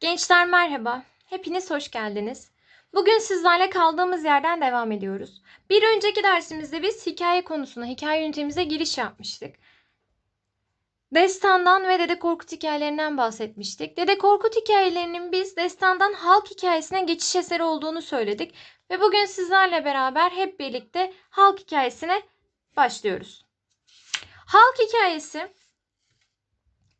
Gençler merhaba. Hepiniz hoş geldiniz. Bugün sizlerle kaldığımız yerden devam ediyoruz. Bir önceki dersimizde biz hikaye konusuna, hikaye ünitemize giriş yapmıştık. Destandan ve Dede Korkut hikayelerinden bahsetmiştik. Dede Korkut hikayelerinin biz destandan halk hikayesine geçiş eseri olduğunu söyledik. Ve bugün sizlerle beraber hep birlikte halk hikayesine başlıyoruz. Halk hikayesi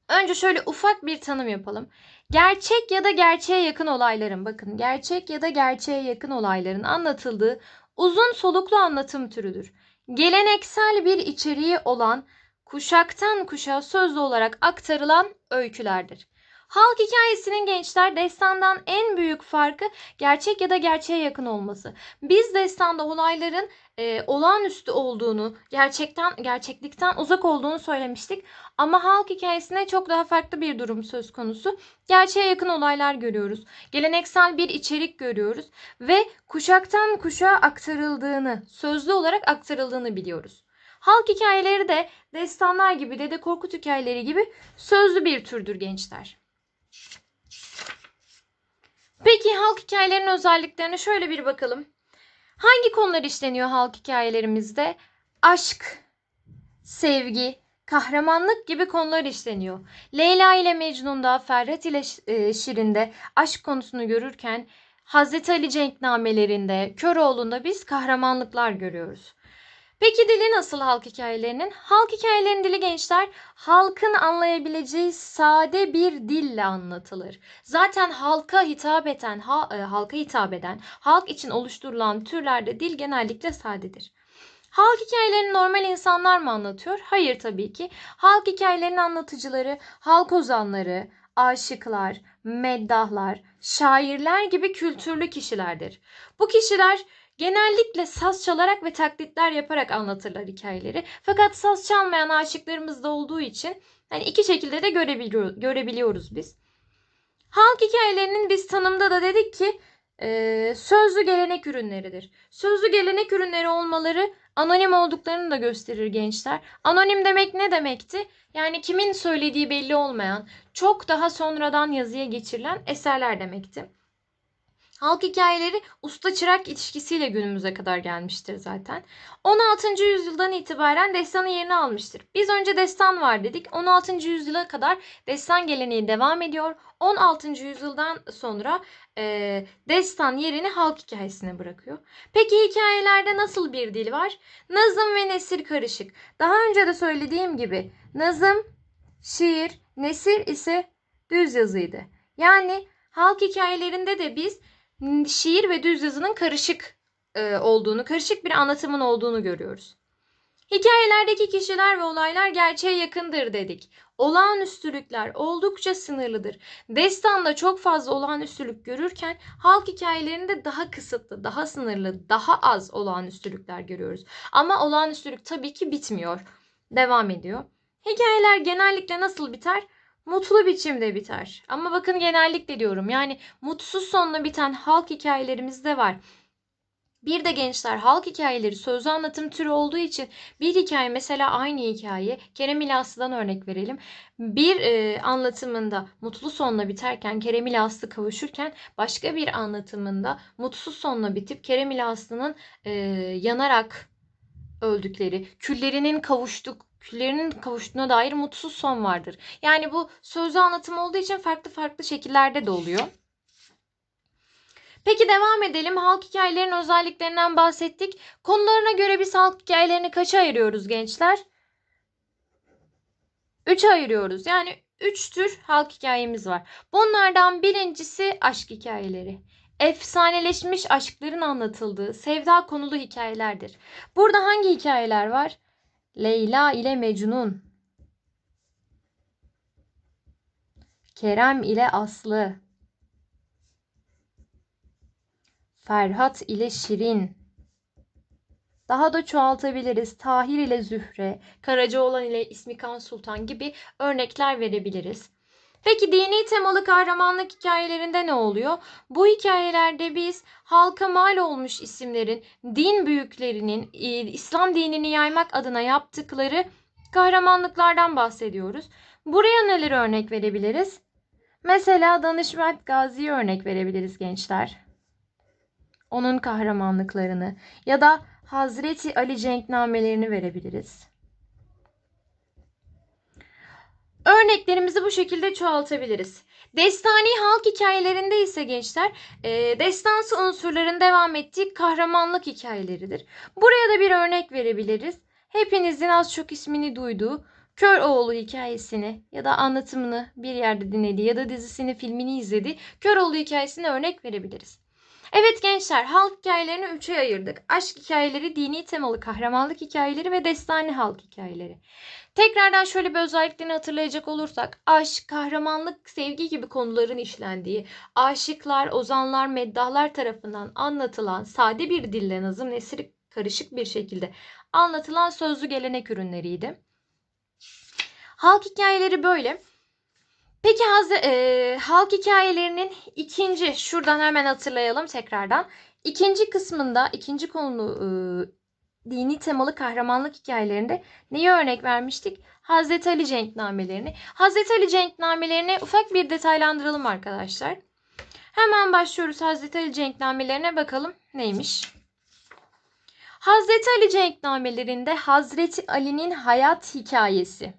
Önce şöyle ufak bir tanım yapalım. Gerçek ya da gerçeğe yakın olayların, bakın gerçek ya da gerçeğe yakın olayların anlatıldığı uzun soluklu anlatım türüdür. Geleneksel bir içeriği olan, kuşaktan kuşağa sözlü olarak aktarılan öykülerdir. Halk hikayesinin gençler destandan en büyük farkı gerçek ya da gerçeğe yakın olması. Biz destanda olayların e, olağanüstü olduğunu, gerçekten gerçeklikten uzak olduğunu söylemiştik. Ama halk hikayesinde çok daha farklı bir durum söz konusu. Gerçeğe yakın olaylar görüyoruz. Geleneksel bir içerik görüyoruz ve kuşaktan kuşağa aktarıldığını, sözlü olarak aktarıldığını biliyoruz. Halk hikayeleri de destanlar gibi, Dede Korkut hikayeleri gibi sözlü bir türdür gençler. Peki halk hikayelerinin özelliklerine şöyle bir bakalım. Hangi konular işleniyor halk hikayelerimizde? Aşk, sevgi, kahramanlık gibi konular işleniyor. Leyla ile Mecnun'da, Ferhat ile e, Şirin'de aşk konusunu görürken Hazreti Ali Cenknamelerinde, Köroğlu'nda biz kahramanlıklar görüyoruz. Peki dili nasıl halk hikayelerinin? Halk hikayelerinin dili gençler halkın anlayabileceği sade bir dille anlatılır. Zaten halka hitap eden, ha, e, halka hitap eden, halk için oluşturulan türlerde dil genellikle sadedir. Halk hikayelerini normal insanlar mı anlatıyor? Hayır tabii ki. Halk hikayelerinin anlatıcıları, halk ozanları, aşıklar, meddahlar, şairler gibi kültürlü kişilerdir. Bu kişiler genellikle saz çalarak ve taklitler yaparak anlatırlar hikayeleri. Fakat saz çalmayan aşıklarımız da olduğu için hani iki şekilde de görebiliyor, görebiliyoruz biz. Halk hikayelerinin biz tanımda da dedik ki e, sözlü gelenek ürünleridir. Sözlü gelenek ürünleri olmaları anonim olduklarını da gösterir gençler. Anonim demek ne demekti? Yani kimin söylediği belli olmayan, çok daha sonradan yazıya geçirilen eserler demekti. Halk hikayeleri usta çırak ilişkisiyle günümüze kadar gelmiştir zaten. 16. yüzyıldan itibaren destanın yerini almıştır. Biz önce destan var dedik. 16. yüzyıla kadar destan geleneği devam ediyor. 16. yüzyıldan sonra e, destan yerini halk hikayesine bırakıyor. Peki hikayelerde nasıl bir dil var? Nazım ve nesir karışık. Daha önce de söylediğim gibi nazım, şiir, nesir ise düz yazıydı. Yani halk hikayelerinde de biz şiir ve düz yazının karışık e, olduğunu, karışık bir anlatımın olduğunu görüyoruz. Hikayelerdeki kişiler ve olaylar gerçeğe yakındır dedik. Olağanüstülükler oldukça sınırlıdır. Destanda çok fazla olağanüstülük görürken halk hikayelerinde daha kısıtlı, daha sınırlı, daha az olağanüstülükler görüyoruz. Ama olağanüstülük tabii ki bitmiyor. Devam ediyor. Hikayeler genellikle nasıl biter? Mutlu biçimde biter. Ama bakın genellikle diyorum. Yani mutsuz sonla biten halk hikayelerimiz de var. Bir de gençler halk hikayeleri sözlü anlatım türü olduğu için bir hikaye mesela aynı hikaye Kerem ile Aslı'dan örnek verelim. Bir e, anlatımında mutlu sonla biterken Kerem ile Aslı kavuşurken başka bir anlatımında mutsuz sonla bitip Kerem ile Aslı'nın e, yanarak öldükleri, küllerinin kavuştuk, küllerinin kavuştuğuna dair mutsuz son vardır. Yani bu sözlü anlatım olduğu için farklı farklı şekillerde de oluyor. Peki devam edelim. Halk hikayelerinin özelliklerinden bahsettik. Konularına göre biz halk hikayelerini kaça ayırıyoruz gençler? 3'e ayırıyoruz. Yani 3 tür halk hikayemiz var. Bunlardan birincisi aşk hikayeleri efsaneleşmiş aşkların anlatıldığı sevda konulu hikayelerdir. Burada hangi hikayeler var? Leyla ile Mecnun, Kerem ile Aslı, Ferhat ile Şirin. Daha da çoğaltabiliriz. Tahir ile Zühre, Karacaoğlan ile İsmikan Sultan gibi örnekler verebiliriz. Peki dini temalı kahramanlık hikayelerinde ne oluyor? Bu hikayelerde biz halka mal olmuş isimlerin din büyüklerinin e, İslam dinini yaymak adına yaptıkları kahramanlıklardan bahsediyoruz. Buraya neler örnek verebiliriz? Mesela Danışmet Gazi'ye örnek verebiliriz gençler. Onun kahramanlıklarını ya da Hazreti Ali cenknamelerini verebiliriz. Örneklerimizi bu şekilde çoğaltabiliriz. Destani halk hikayelerinde ise gençler e, destansı unsurların devam ettiği kahramanlık hikayeleridir. Buraya da bir örnek verebiliriz. Hepinizin az çok ismini duyduğu Kör Oğlu hikayesini ya da anlatımını bir yerde dinlediği ya da dizisini, filmini izlediği Kör Oğlu hikayesine örnek verebiliriz. Evet gençler halk hikayelerini üçe ayırdık. Aşk hikayeleri, dini temalı kahramanlık hikayeleri ve destani halk hikayeleri. Tekrardan şöyle bir özelliklerini hatırlayacak olursak aşk, kahramanlık, sevgi gibi konuların işlendiği, aşıklar, ozanlar, meddahlar tarafından anlatılan sade bir dille nazım nesri karışık bir şekilde anlatılan sözlü gelenek ürünleriydi. Halk hikayeleri böyle. Peki hazır, e, halk hikayelerinin ikinci, şuradan hemen hatırlayalım tekrardan. İkinci kısmında, ikinci konulu e, dini temalı kahramanlık hikayelerinde neyi örnek vermiştik? Hazreti Ali cenknamelerini. Hazreti Ali cenknamelerini ufak bir detaylandıralım arkadaşlar. Hemen başlıyoruz Hazreti Ali cenknamelerine bakalım neymiş? Hazreti Ali cenknamelerinde Hazreti Ali'nin hayat hikayesi,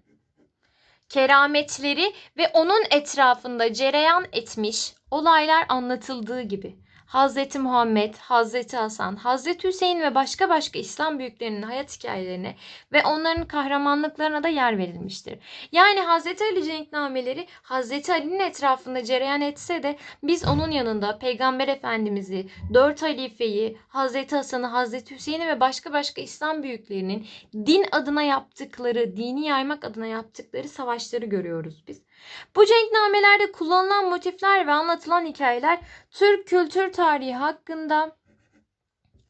kerametleri ve onun etrafında cereyan etmiş olaylar anlatıldığı gibi Hazreti Muhammed, Hazreti Hasan, Hazreti Hüseyin ve başka başka İslam büyüklerinin hayat hikayelerine ve onların kahramanlıklarına da yer verilmiştir. Yani Hazreti Ali cenknameleri Hazreti Ali'nin etrafında cereyan etse de biz onun yanında Peygamber Efendimiz'i, dört halifeyi, Hazreti Hasan'ı, Hazreti Hüseyin'i ve başka başka İslam büyüklerinin din adına yaptıkları, dini yaymak adına yaptıkları savaşları görüyoruz biz. Bu cenknamelerde kullanılan motifler ve anlatılan hikayeler Türk kültür tarihi hakkında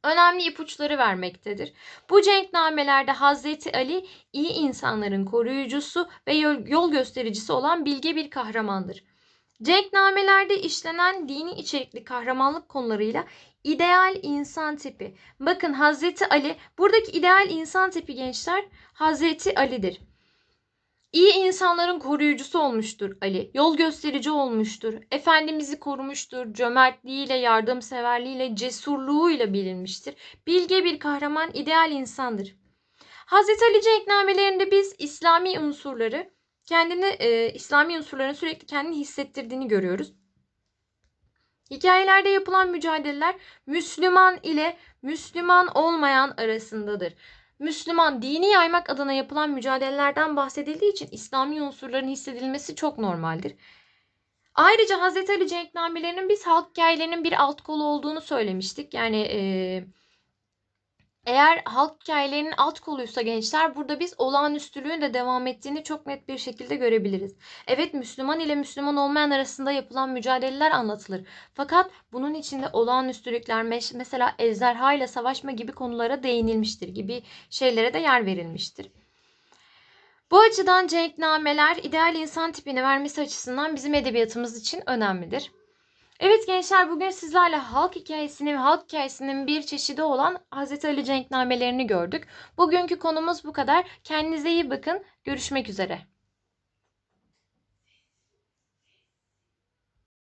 önemli ipuçları vermektedir. Bu cenknamelerde Hazreti Ali iyi insanların koruyucusu ve yol göstericisi olan bilge bir kahramandır. Cenknamelerde işlenen dini içerikli kahramanlık konularıyla ideal insan tipi. Bakın Hazreti Ali, buradaki ideal insan tipi gençler Hazreti Ali'dir. İyi insanların koruyucusu olmuştur Ali. Yol gösterici olmuştur. Efendimiz'i korumuştur. Cömertliğiyle, yardımseverliğiyle, cesurluğuyla bilinmiştir. Bilge bir kahraman, ideal insandır. Hazreti Ali cenknamelerinde biz İslami unsurları, kendini e, İslami unsurların sürekli kendini hissettirdiğini görüyoruz. Hikayelerde yapılan mücadeleler Müslüman ile Müslüman olmayan arasındadır. Müslüman dini yaymak adına yapılan mücadelelerden bahsedildiği için İslami unsurların hissedilmesi çok normaldir. Ayrıca Hz. Ali cenknamelerinin biz halk hikayelerinin bir alt kolu olduğunu söylemiştik. Yani e, eğer halk hikayelerinin alt koluysa gençler burada biz olağanüstülüğün de devam ettiğini çok net bir şekilde görebiliriz. Evet Müslüman ile Müslüman olmayan arasında yapılan mücadeleler anlatılır. Fakat bunun içinde olağanüstülükler mesela ejderha ile savaşma gibi konulara değinilmiştir gibi şeylere de yer verilmiştir. Bu açıdan cenknameler ideal insan tipini vermesi açısından bizim edebiyatımız için önemlidir. Evet gençler bugün sizlerle halk hikayesinin ve halk hikayesinin bir çeşidi olan Hz. Ali Cenknamelerini gördük. Bugünkü konumuz bu kadar. Kendinize iyi bakın. Görüşmek üzere.